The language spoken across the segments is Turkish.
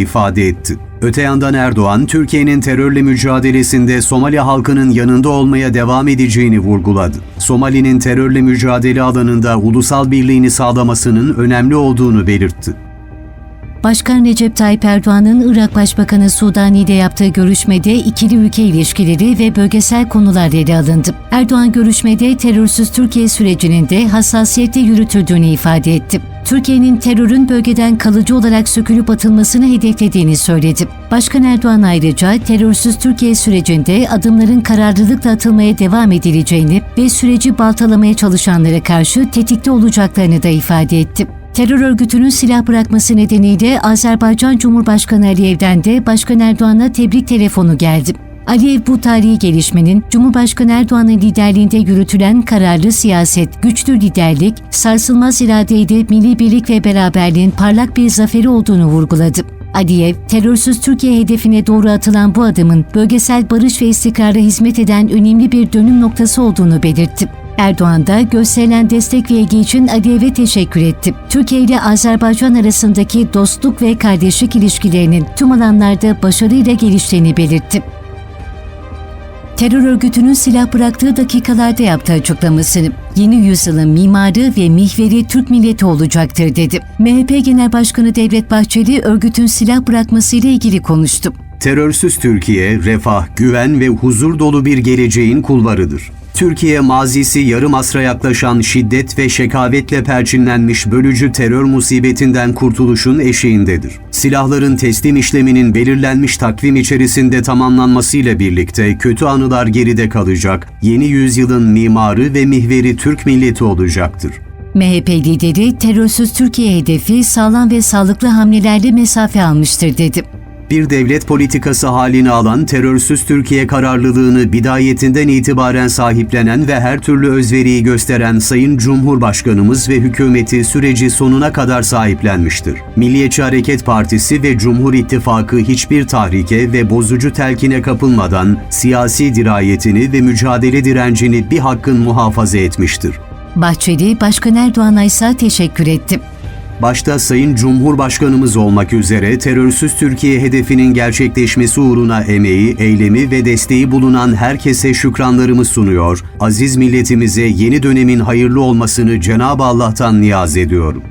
ifade etti. Öte yandan Erdoğan, Türkiye'nin terörle mücadelesinde Somali halkının yanında olmaya devam edeceğini vurguladı. Somali'nin terörle mücadele alanında ulusal birliğini sağlamasının önemli olduğunu belirtti. Başkan Recep Tayyip Erdoğan'ın Irak Başbakanı Sudani'de yaptığı görüşmede ikili ülke ilişkileri ve bölgesel konular ele alındı. Erdoğan görüşmede terörsüz Türkiye sürecinin de hassasiyetle yürütüldüğünü ifade etti. Türkiye'nin terörün bölgeden kalıcı olarak sökülüp atılmasını hedeflediğini söyledi. Başkan Erdoğan ayrıca terörsüz Türkiye sürecinde adımların kararlılıkla atılmaya devam edileceğini ve süreci baltalamaya çalışanlara karşı tetikte olacaklarını da ifade etti. Terör örgütünün silah bırakması nedeniyle Azerbaycan Cumhurbaşkanı Aliyev'den de Başkan Erdoğan'a tebrik telefonu geldi. Aliyev bu tarihi gelişmenin Cumhurbaşkanı Erdoğan'ın liderliğinde yürütülen kararlı siyaset, güçlü liderlik, sarsılmaz iradeyle milli birlik ve beraberliğin parlak bir zaferi olduğunu vurguladı. Aliyev, terörsüz Türkiye hedefine doğru atılan bu adımın bölgesel barış ve istikrara hizmet eden önemli bir dönüm noktası olduğunu belirtti. Erdoğan da gösterilen destek ve ilgi için Aliyev'e teşekkür etti. Türkiye ile Azerbaycan arasındaki dostluk ve kardeşlik ilişkilerinin tüm alanlarda başarıyla geliştiğini belirtti. Terör örgütünün silah bıraktığı dakikalarda yaptığı açıklamasını yeni yüzyılın mimarı ve mihveri Türk milleti olacaktır dedi. MHP Genel Başkanı Devlet Bahçeli örgütün silah bırakmasıyla ilgili konuştu. Terörsüz Türkiye, refah, güven ve huzur dolu bir geleceğin kulvarıdır. Türkiye mazisi yarım asra yaklaşan şiddet ve şekavetle perçinlenmiş bölücü terör musibetinden kurtuluşun eşiğindedir. Silahların teslim işleminin belirlenmiş takvim içerisinde tamamlanmasıyla birlikte kötü anılar geride kalacak, yeni yüzyılın mimarı ve mihveri Türk milleti olacaktır. MHP lideri terörsüz Türkiye hedefi sağlam ve sağlıklı hamlelerle mesafe almıştır dedi bir devlet politikası halini alan terörsüz Türkiye kararlılığını bidayetinden itibaren sahiplenen ve her türlü özveriyi gösteren Sayın Cumhurbaşkanımız ve hükümeti süreci sonuna kadar sahiplenmiştir. Milliyetçi Hareket Partisi ve Cumhur İttifakı hiçbir tahrike ve bozucu telkine kapılmadan siyasi dirayetini ve mücadele direncini bir hakkın muhafaza etmiştir. Bahçeli, Başkan Erdoğan'a ise teşekkür etti başta Sayın Cumhurbaşkanımız olmak üzere terörsüz Türkiye hedefinin gerçekleşmesi uğruna emeği, eylemi ve desteği bulunan herkese şükranlarımı sunuyor. Aziz milletimize yeni dönemin hayırlı olmasını Cenab-ı Allah'tan niyaz ediyorum.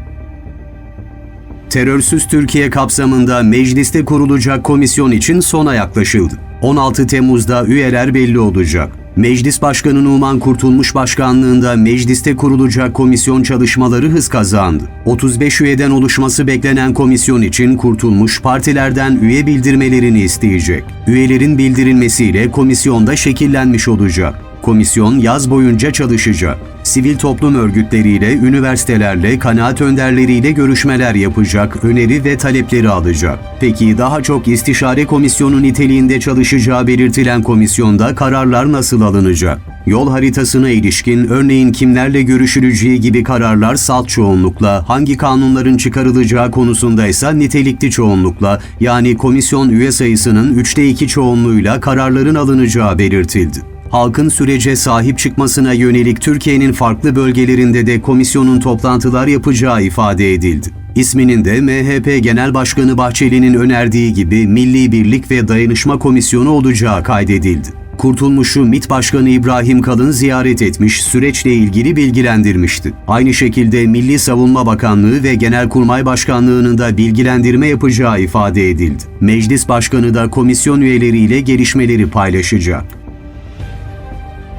Terörsüz Türkiye kapsamında mecliste kurulacak komisyon için sona yaklaşıldı. 16 Temmuz'da üyeler belli olacak. Meclis Başkanı Numan Kurtulmuş Başkanlığında mecliste kurulacak komisyon çalışmaları hız kazandı. 35 üyeden oluşması beklenen komisyon için Kurtulmuş partilerden üye bildirmelerini isteyecek. Üyelerin bildirilmesiyle komisyonda şekillenmiş olacak. Komisyon yaz boyunca çalışacak. Sivil toplum örgütleriyle, üniversitelerle, kanaat önderleriyle görüşmeler yapacak, öneri ve talepleri alacak. Peki daha çok istişare komisyonu niteliğinde çalışacağı belirtilen komisyonda kararlar nasıl alınacak? Yol haritasına ilişkin örneğin kimlerle görüşüleceği gibi kararlar salt çoğunlukla, hangi kanunların çıkarılacağı konusunda ise nitelikli çoğunlukla yani komisyon üye sayısının 3'te 2 çoğunluğuyla kararların alınacağı belirtildi halkın sürece sahip çıkmasına yönelik Türkiye'nin farklı bölgelerinde de komisyonun toplantılar yapacağı ifade edildi. İsminin de MHP Genel Başkanı Bahçeli'nin önerdiği gibi Milli Birlik ve Dayanışma Komisyonu olacağı kaydedildi. Kurtulmuş'u MİT Başkanı İbrahim Kalın ziyaret etmiş, süreçle ilgili bilgilendirmişti. Aynı şekilde Milli Savunma Bakanlığı ve Genelkurmay Başkanlığı'nın da bilgilendirme yapacağı ifade edildi. Meclis Başkanı da komisyon üyeleriyle gelişmeleri paylaşacak.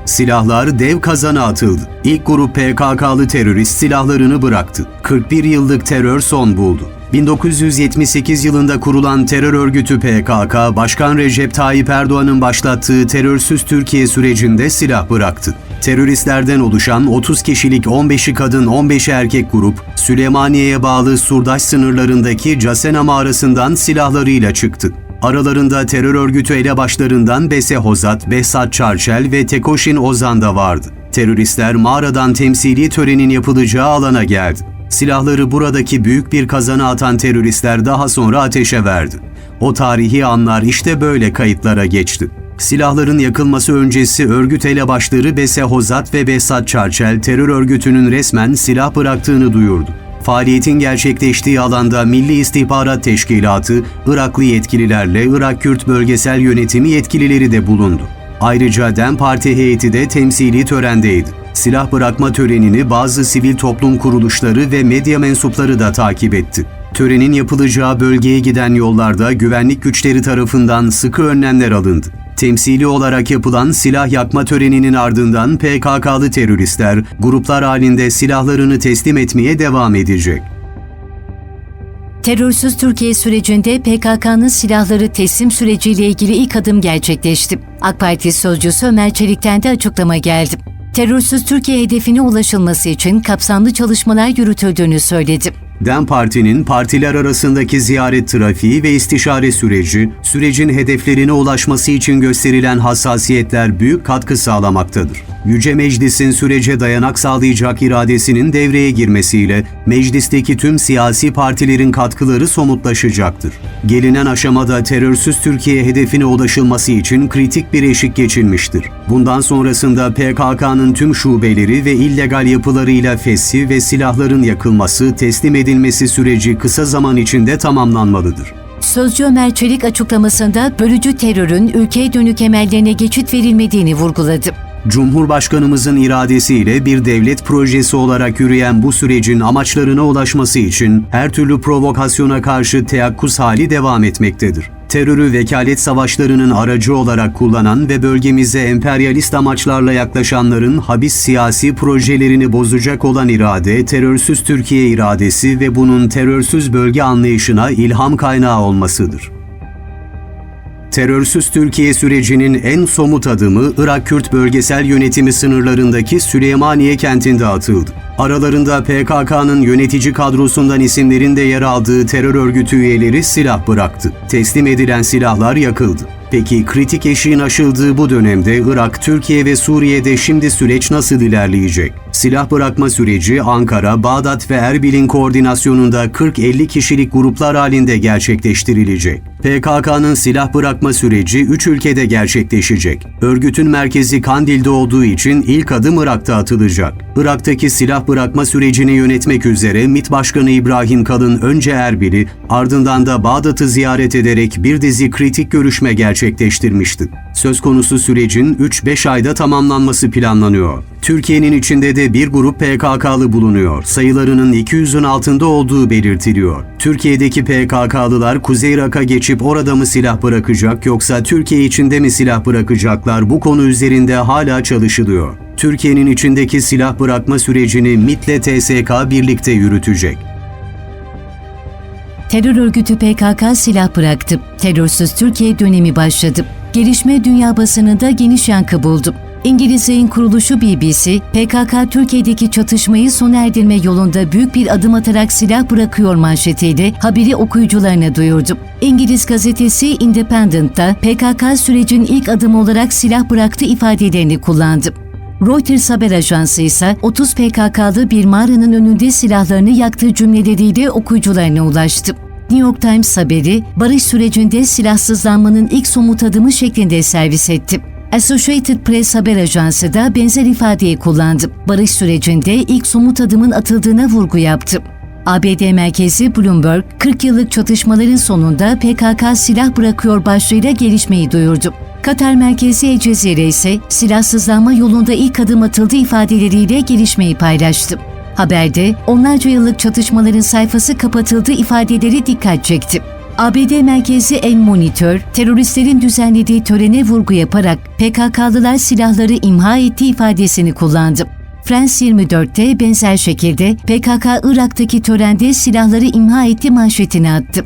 Silahlar dev kazana atıldı. İlk grup PKK'lı terörist silahlarını bıraktı. 41 yıllık terör son buldu. 1978 yılında kurulan terör örgütü PKK, Başkan Recep Tayyip Erdoğan'ın başlattığı terörsüz Türkiye sürecinde silah bıraktı. Teröristlerden oluşan 30 kişilik 15'i kadın 15'i erkek grup, Süleymaniye'ye bağlı Surdaş sınırlarındaki Casena mağarasından silahlarıyla çıktı. Aralarında terör örgütü elebaşlarından Bese Hozat, Behzat Çarçel ve Tekoşin Ozan da vardı. Teröristler mağaradan temsili törenin yapılacağı alana geldi. Silahları buradaki büyük bir kazana atan teröristler daha sonra ateşe verdi. O tarihi anlar işte böyle kayıtlara geçti. Silahların yakılması öncesi örgüt elebaşları Bese Hozat ve Behzat Çarçel terör örgütünün resmen silah bıraktığını duyurdu. Faaliyetin gerçekleştiği alanda Milli İstihbarat Teşkilatı, Iraklı yetkililerle Irak Kürt Bölgesel Yönetimi yetkilileri de bulundu. Ayrıca DEM Parti heyeti de temsili törendeydi. Silah bırakma törenini bazı sivil toplum kuruluşları ve medya mensupları da takip etti. Törenin yapılacağı bölgeye giden yollarda güvenlik güçleri tarafından sıkı önlemler alındı. Temsili olarak yapılan silah yakma töreninin ardından PKK'lı teröristler gruplar halinde silahlarını teslim etmeye devam edecek. Terörsüz Türkiye sürecinde PKK'nın silahları teslim süreciyle ilgili ilk adım gerçekleşti. AK Parti sözcüsü Ömer Çelik'ten de açıklama geldi. Terörsüz Türkiye hedefine ulaşılması için kapsamlı çalışmalar yürütüldüğünü söyledi. DEM Parti'nin partiler arasındaki ziyaret trafiği ve istişare süreci, sürecin hedeflerine ulaşması için gösterilen hassasiyetler büyük katkı sağlamaktadır. Yüce Meclis'in sürece dayanak sağlayacak iradesinin devreye girmesiyle meclisteki tüm siyasi partilerin katkıları somutlaşacaktır. Gelinen aşamada terörsüz Türkiye hedefine ulaşılması için kritik bir eşik geçilmiştir. Bundan sonrasında PKK'nın tüm şubeleri ve illegal yapılarıyla fesih ve silahların yakılması, teslim edilmesi süreci kısa zaman içinde tamamlanmalıdır. Sözcü Ömer Çelik açıklamasında bölücü terörün ülkeye dönük emellerine geçit verilmediğini vurguladı. Cumhurbaşkanımızın iradesiyle bir devlet projesi olarak yürüyen bu sürecin amaçlarına ulaşması için her türlü provokasyona karşı teyakkuz hali devam etmektedir. Terörü vekalet savaşlarının aracı olarak kullanan ve bölgemize emperyalist amaçlarla yaklaşanların habis siyasi projelerini bozacak olan irade, terörsüz Türkiye iradesi ve bunun terörsüz bölge anlayışına ilham kaynağı olmasıdır. Terörsüz Türkiye sürecinin en somut adımı Irak Kürt Bölgesel Yönetimi sınırlarındaki Süleymaniye kentinde atıldı. Aralarında PKK'nın yönetici kadrosundan isimlerin de yer aldığı terör örgütü üyeleri silah bıraktı. Teslim edilen silahlar yakıldı. Peki kritik eşiğin aşıldığı bu dönemde Irak, Türkiye ve Suriye'de şimdi süreç nasıl ilerleyecek? Silah bırakma süreci Ankara, Bağdat ve Erbil'in koordinasyonunda 40-50 kişilik gruplar halinde gerçekleştirilecek. PKK'nın silah bırakma süreci 3 ülkede gerçekleşecek. Örgütün merkezi Kandil'de olduğu için ilk adım Irak'ta atılacak. Irak'taki silah bırakma sürecini yönetmek üzere MİT Başkanı İbrahim Kalın önce Erbil'i ardından da Bağdat'ı ziyaret ederek bir dizi kritik görüşme gerçekleştirmişti. Söz konusu sürecin 3-5 ayda tamamlanması planlanıyor. Türkiye'nin içinde de bir grup PKK'lı bulunuyor. Sayılarının 200'ün altında olduğu belirtiliyor. Türkiye'deki PKK'lılar Kuzey Irak'a geçip orada mı silah bırakacak yoksa Türkiye içinde mi silah bırakacaklar bu konu üzerinde hala çalışılıyor. Türkiye'nin içindeki silah bırakma sürecini MİT'le TSK birlikte yürütecek. Terör örgütü PKK silah bıraktı. Terörsüz Türkiye dönemi başladı. Gelişme dünya basınında geniş yankı buldu. İngiliz kuruluşu BBC, PKK Türkiye'deki çatışmayı sona erdirme yolunda büyük bir adım atarak silah bırakıyor manşetiyle haberi okuyucularına duyurdu. İngiliz gazetesi Independent'ta PKK sürecin ilk adımı olarak silah bıraktı ifadelerini kullandı. Reuters haber ajansı ise 30 PKK'lı bir mağaranın önünde silahlarını yaktığı cümleleriyle okuyucularına ulaştı. New York Times haberi, barış sürecinde silahsızlanmanın ilk somut adımı şeklinde servis etti. Associated Press haber ajansı da benzer ifadeyi kullandı. Barış sürecinde ilk somut adımın atıldığına vurgu yaptı. ABD merkezi Bloomberg, 40 yıllık çatışmaların sonunda PKK silah bırakıyor başlığıyla gelişmeyi duyurdu. Katar merkezi El Cezire ise silahsızlanma yolunda ilk adım atıldı ifadeleriyle gelişmeyi paylaştı. Haberde onlarca yıllık çatışmaların sayfası kapatıldı ifadeleri dikkat çekti. ABD merkezi El Monitor, teröristlerin düzenlediği törene vurgu yaparak PKK'lılar silahları imha etti ifadesini kullandı. France 24'te benzer şekilde PKK Irak'taki törende silahları imha etti manşetini attı.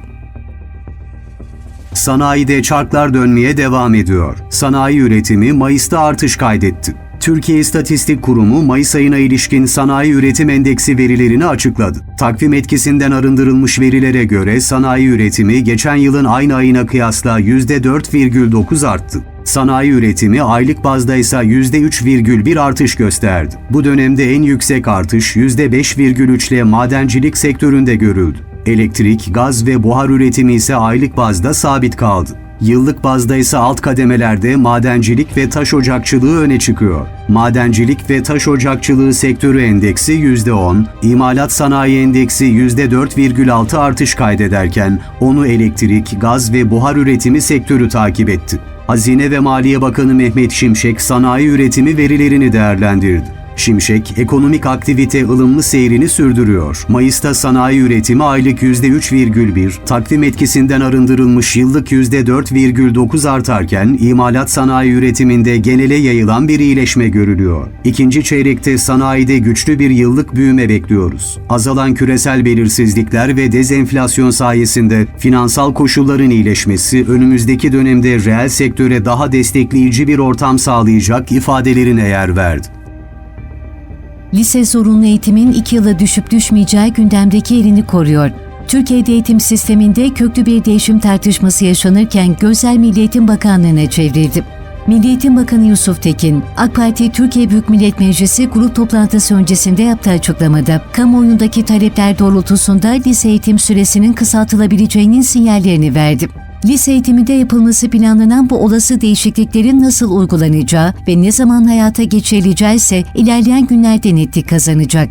Sanayide çarklar dönmeye devam ediyor. Sanayi üretimi Mayıs'ta artış kaydetti. Türkiye İstatistik Kurumu Mayıs ayına ilişkin sanayi üretim endeksi verilerini açıkladı. Takvim etkisinden arındırılmış verilere göre sanayi üretimi geçen yılın aynı ayına kıyasla %4,9 arttı. Sanayi üretimi aylık bazda ise %3,1 artış gösterdi. Bu dönemde en yüksek artış %5,3 ile madencilik sektöründe görüldü. Elektrik, gaz ve buhar üretimi ise aylık bazda sabit kaldı. Yıllık bazda ise alt kademelerde madencilik ve taş ocakçılığı öne çıkıyor. Madencilik ve taş ocakçılığı sektörü endeksi %10, imalat sanayi endeksi %4,6 artış kaydederken onu elektrik, gaz ve buhar üretimi sektörü takip etti. Hazine ve Maliye Bakanı Mehmet Şimşek sanayi üretimi verilerini değerlendirdi. Şimşek, ekonomik aktivite ılımlı seyrini sürdürüyor. Mayıs'ta sanayi üretimi aylık %3,1, takvim etkisinden arındırılmış yıllık %4,9 artarken, imalat sanayi üretiminde genele yayılan bir iyileşme görülüyor. İkinci çeyrekte sanayide güçlü bir yıllık büyüme bekliyoruz. Azalan küresel belirsizlikler ve dezenflasyon sayesinde finansal koşulların iyileşmesi önümüzdeki dönemde reel sektöre daha destekleyici bir ortam sağlayacak ifadelerine yer verdi. Lise zorunlu eğitimin iki yıla düşüp düşmeyeceği gündemdeki yerini koruyor. Türkiye'de eğitim sisteminde köklü bir değişim tartışması yaşanırken gözler Milli Eğitim Bakanlığı'na çevrildi. Milli Eğitim Bakanı Yusuf Tekin, AK Parti Türkiye Büyük Millet Meclisi grup toplantısı öncesinde yaptığı açıklamada, kamuoyundaki talepler doğrultusunda lise eğitim süresinin kısaltılabileceğinin sinyallerini verdi. Lise eğitiminde yapılması planlanan bu olası değişikliklerin nasıl uygulanacağı ve ne zaman hayata geçirileceği ise ilerleyen günlerde netlik kazanacak.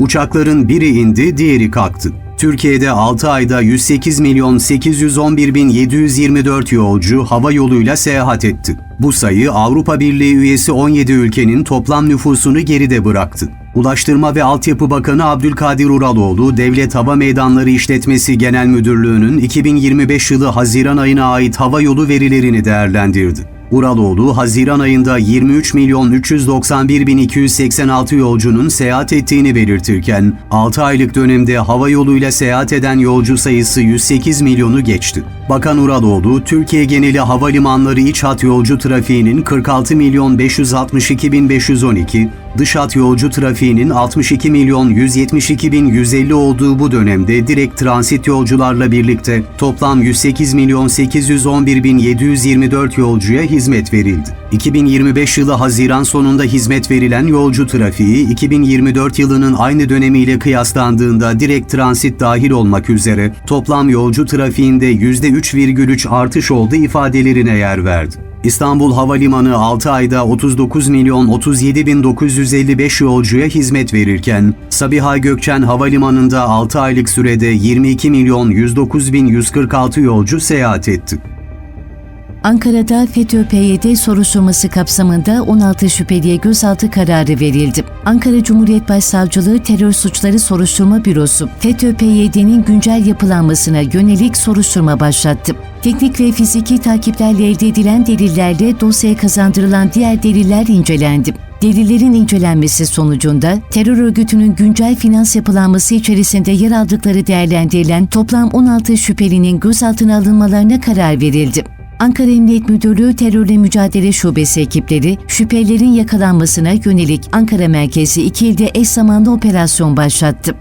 Uçakların biri indi, diğeri kalktı. Türkiye'de 6 ayda 108 milyon 811 bin 724 yolcu hava yoluyla seyahat etti. Bu sayı Avrupa Birliği üyesi 17 ülkenin toplam nüfusunu geride bıraktı. Ulaştırma ve Altyapı Bakanı Abdülkadir Uraloğlu, Devlet Hava Meydanları İşletmesi Genel Müdürlüğü'nün 2025 yılı Haziran ayına ait hava yolu verilerini değerlendirdi. Uraloğlu, Haziran ayında 23 milyon 391 bin 286 yolcunun seyahat ettiğini belirtirken, 6 aylık dönemde hava yoluyla seyahat eden yolcu sayısı 108 milyonu geçti. Bakan Uraloğlu, Türkiye geneli havalimanları iç hat yolcu trafiğinin 46 milyon 562 bin 512, dış hat yolcu trafiğinin 62 milyon 172 bin 150 olduğu bu dönemde direkt transit yolcularla birlikte toplam 108 milyon 811 bin 724 yolcuya hizmet verildi. 2025 yılı Haziran sonunda hizmet verilen yolcu trafiği 2024 yılının aynı dönemiyle kıyaslandığında direkt transit dahil olmak üzere toplam yolcu trafiğinde %3,3 artış oldu ifadelerine yer verdi. İstanbul Havalimanı 6 ayda 39 milyon 37 bin 955 yolcuya hizmet verirken, Sabiha Gökçen Havalimanı'nda 6 aylık sürede 22 milyon 109 bin 146 yolcu seyahat etti. Ankara'da FETÖ-PYD soruşturması kapsamında 16 şüpheliye gözaltı kararı verildi. Ankara Cumhuriyet Başsavcılığı Terör Suçları Soruşturma Bürosu, FETÖ-PYD'nin güncel yapılanmasına yönelik soruşturma başlattı. Teknik ve fiziki takiplerle elde edilen delillerle dosyaya kazandırılan diğer deliller incelendi. Delillerin incelenmesi sonucunda terör örgütünün güncel finans yapılanması içerisinde yer aldıkları değerlendirilen toplam 16 şüphelinin gözaltına alınmalarına karar verildi. Ankara Emniyet Müdürlüğü Terörle Mücadele Şubesi ekipleri şüphelilerin yakalanmasına yönelik Ankara merkezi iki ilde eş zamanlı operasyon başlattı.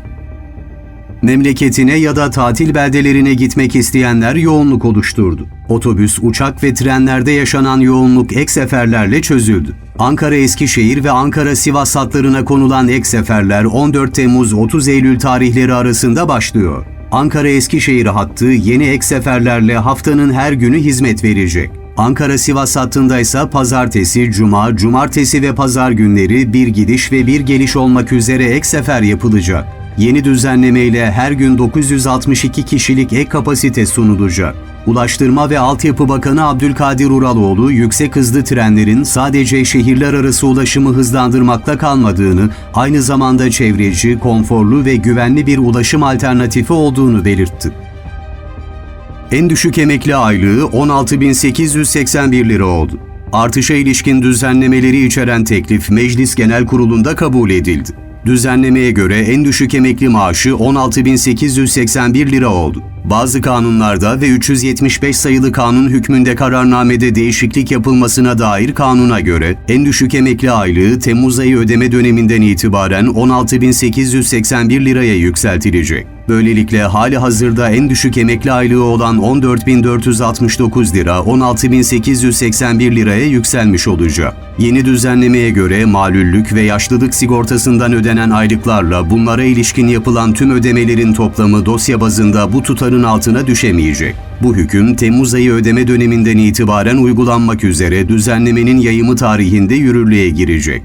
Memleketine ya da tatil beldelerine gitmek isteyenler yoğunluk oluşturdu. Otobüs, uçak ve trenlerde yaşanan yoğunluk ek seferlerle çözüldü. Ankara Eskişehir ve Ankara Sivas hatlarına konulan ek seferler 14 Temmuz 30 Eylül tarihleri arasında başlıyor. Ankara Eskişehir hattı yeni ek seferlerle haftanın her günü hizmet verecek. Ankara Sivas hattında ise pazartesi, cuma, cumartesi ve pazar günleri bir gidiş ve bir geliş olmak üzere ek sefer yapılacak. Yeni düzenlemeyle her gün 962 kişilik ek kapasite sunulacak. Ulaştırma ve Altyapı Bakanı Abdülkadir Uraloğlu, yüksek hızlı trenlerin sadece şehirler arası ulaşımı hızlandırmakla kalmadığını, aynı zamanda çevreci, konforlu ve güvenli bir ulaşım alternatifi olduğunu belirtti. En düşük emekli aylığı 16.881 lira oldu. Artışa ilişkin düzenlemeleri içeren teklif Meclis Genel Kurulu'nda kabul edildi. Düzenlemeye göre en düşük emekli maaşı 16.881 lira oldu. Bazı kanunlarda ve 375 sayılı kanun hükmünde kararnamede değişiklik yapılmasına dair kanuna göre en düşük emekli aylığı Temmuz ayı ödeme döneminden itibaren 16.881 liraya yükseltilecek. Böylelikle hali hazırda en düşük emekli aylığı olan 14.469 lira 16.881 liraya yükselmiş olacak. Yeni düzenlemeye göre malüllük ve yaşlılık sigortasından ödenen aylıklarla bunlara ilişkin yapılan tüm ödemelerin toplamı dosya bazında bu tutarın sınırların altına düşemeyecek. Bu hüküm Temmuz ayı ödeme döneminden itibaren uygulanmak üzere düzenlemenin yayımı tarihinde yürürlüğe girecek.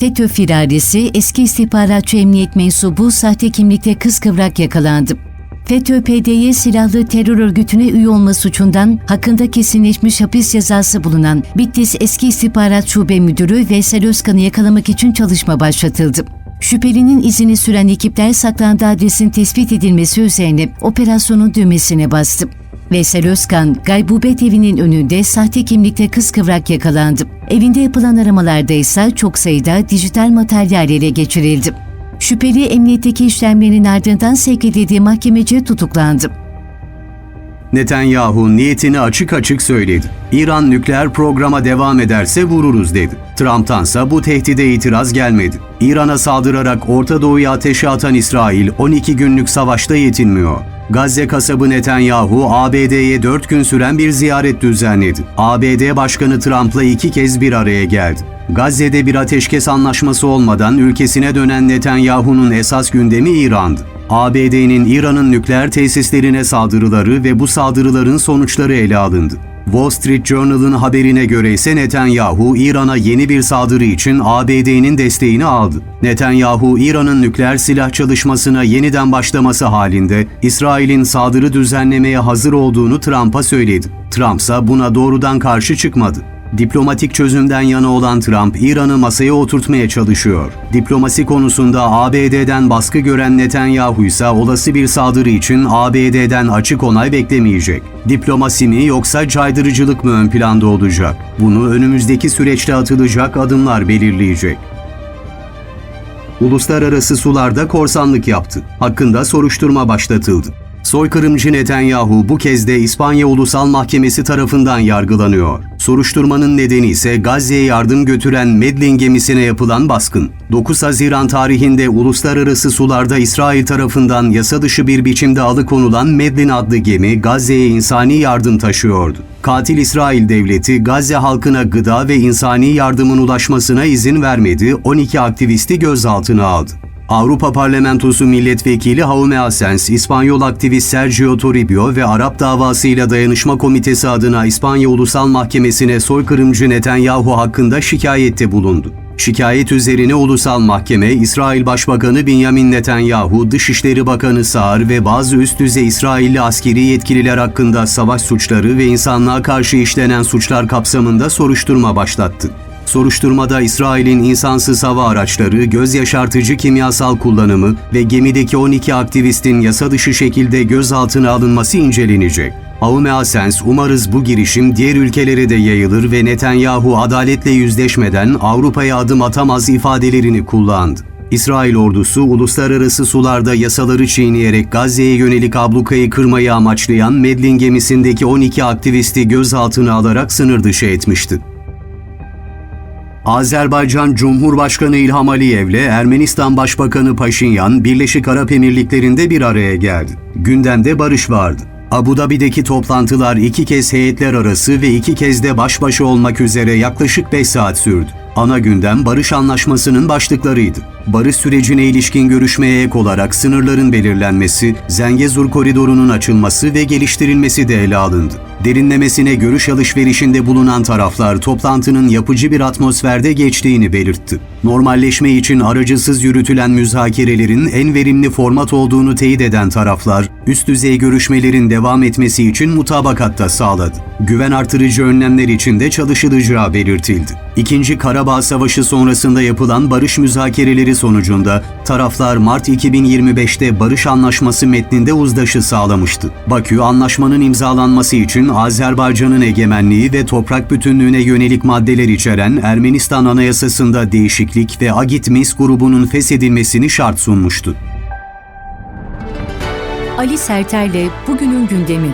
FETÖ firarisi eski istihbaratçı emniyet mensubu sahte kimlikte kız kıvrak yakalandı. FETÖ-PDY silahlı terör örgütüne üye olma suçundan hakkında kesinleşmiş hapis cezası bulunan Bitlis Eski İstihbarat Şube Müdürü Veysel Özkan'ı yakalamak için çalışma başlatıldı. Şüphelinin izini süren ekipler saklandığı adresin tespit edilmesi üzerine operasyonun düğmesine bastı. Veysel Özkan, gaybubet evinin önünde sahte kimlikte kız kıvrak yakalandı. Evinde yapılan aramalarda ise çok sayıda dijital materyal ele geçirildi. Şüpheli emniyetteki işlemlerin ardından sevk edildiği mahkemece tutuklandı. Netanyahu niyetini açık açık söyledi. İran nükleer programa devam ederse vururuz dedi. Trump'tansa bu tehdide itiraz gelmedi. İran'a saldırarak Orta Doğu'ya ateşe atan İsrail 12 günlük savaşta yetinmiyor. Gazze kasabı Netanyahu ABD'ye 4 gün süren bir ziyaret düzenledi. ABD Başkanı Trump'la iki kez bir araya geldi. Gazze'de bir ateşkes anlaşması olmadan ülkesine dönen Netanyahu'nun esas gündemi İran'dı. ABD'nin İran'ın nükleer tesislerine saldırıları ve bu saldırıların sonuçları ele alındı. Wall Street Journal'ın haberine göre ise Netanyahu, İran'a yeni bir saldırı için ABD'nin desteğini aldı. Netanyahu, İran'ın nükleer silah çalışmasına yeniden başlaması halinde İsrail'in saldırı düzenlemeye hazır olduğunu Trump'a söyledi. Trump ise buna doğrudan karşı çıkmadı. Diplomatik çözümden yana olan Trump, İran'ı masaya oturtmaya çalışıyor. Diplomasi konusunda ABD'den baskı gören Netanyahu ise olası bir saldırı için ABD'den açık onay beklemeyecek. Diplomasi mi yoksa caydırıcılık mı ön planda olacak? Bunu önümüzdeki süreçte atılacak adımlar belirleyecek. Uluslararası sularda korsanlık yaptı. Hakkında soruşturma başlatıldı. Soykırımcı Netanyahu bu kez de İspanya Ulusal Mahkemesi tarafından yargılanıyor. Soruşturmanın nedeni ise Gazze'ye yardım götüren Medlin gemisine yapılan baskın. 9 Haziran tarihinde uluslararası sularda İsrail tarafından yasa dışı bir biçimde alıkonulan Medlin adlı gemi Gazze'ye insani yardım taşıyordu. Katil İsrail devleti Gazze halkına gıda ve insani yardımın ulaşmasına izin vermedi, 12 aktivisti gözaltına aldı. Avrupa Parlamentosu Milletvekili Jaume Asens, İspanyol aktivist Sergio Toribio ve Arap davasıyla dayanışma komitesi adına İspanya Ulusal Mahkemesi'ne soykırımcı Netanyahu hakkında şikayette bulundu. Şikayet üzerine Ulusal Mahkeme, İsrail Başbakanı Benjamin Netanyahu, Dışişleri Bakanı Saar ve bazı üst düzey İsrailli askeri yetkililer hakkında savaş suçları ve insanlığa karşı işlenen suçlar kapsamında soruşturma başlattı. Soruşturmada İsrail'in insansız hava araçları, göz yaşartıcı kimyasal kullanımı ve gemideki 12 aktivistin yasa dışı şekilde gözaltına alınması incelenecek. Aume Asens, umarız bu girişim diğer ülkelere de yayılır ve Netanyahu adaletle yüzleşmeden Avrupa'ya adım atamaz ifadelerini kullandı. İsrail ordusu uluslararası sularda yasaları çiğneyerek Gazze'ye yönelik ablukayı kırmayı amaçlayan Medlin gemisindeki 12 aktivisti gözaltına alarak sınır dışı etmişti. Azerbaycan Cumhurbaşkanı İlham Aliyev ile Ermenistan Başbakanı Paşinyan Birleşik Arap Emirlikleri'nde bir araya geldi. Gündemde barış vardı. Abu Dhabi'deki toplantılar iki kez heyetler arası ve iki kez de baş başa olmak üzere yaklaşık 5 saat sürdü. Ana gündem barış anlaşmasının başlıklarıydı. Barış sürecine ilişkin görüşmeye ek olarak sınırların belirlenmesi, Zengezur koridorunun açılması ve geliştirilmesi de ele alındı. Derinlemesine görüş alışverişinde bulunan taraflar toplantının yapıcı bir atmosferde geçtiğini belirtti. Normalleşme için aracısız yürütülen müzakerelerin en verimli format olduğunu teyit eden taraflar, üst düzey görüşmelerin devam etmesi için mutabakatta sağladı. Güven artırıcı önlemler için de çalışılacağı belirtildi. İkinci Karabağ Savaşı sonrasında yapılan barış müzakereleri sonucunda taraflar Mart 2025'te barış anlaşması metninde uzlaşı sağlamıştı. Bakü anlaşmanın imzalanması için Azerbaycan'ın egemenliği ve toprak bütünlüğüne yönelik maddeler içeren Ermenistan Anayasası'nda değişiklik ve Agit-Mis grubunun feshedilmesini şart sunmuştu. Ali Serter'le bugünün gündemi.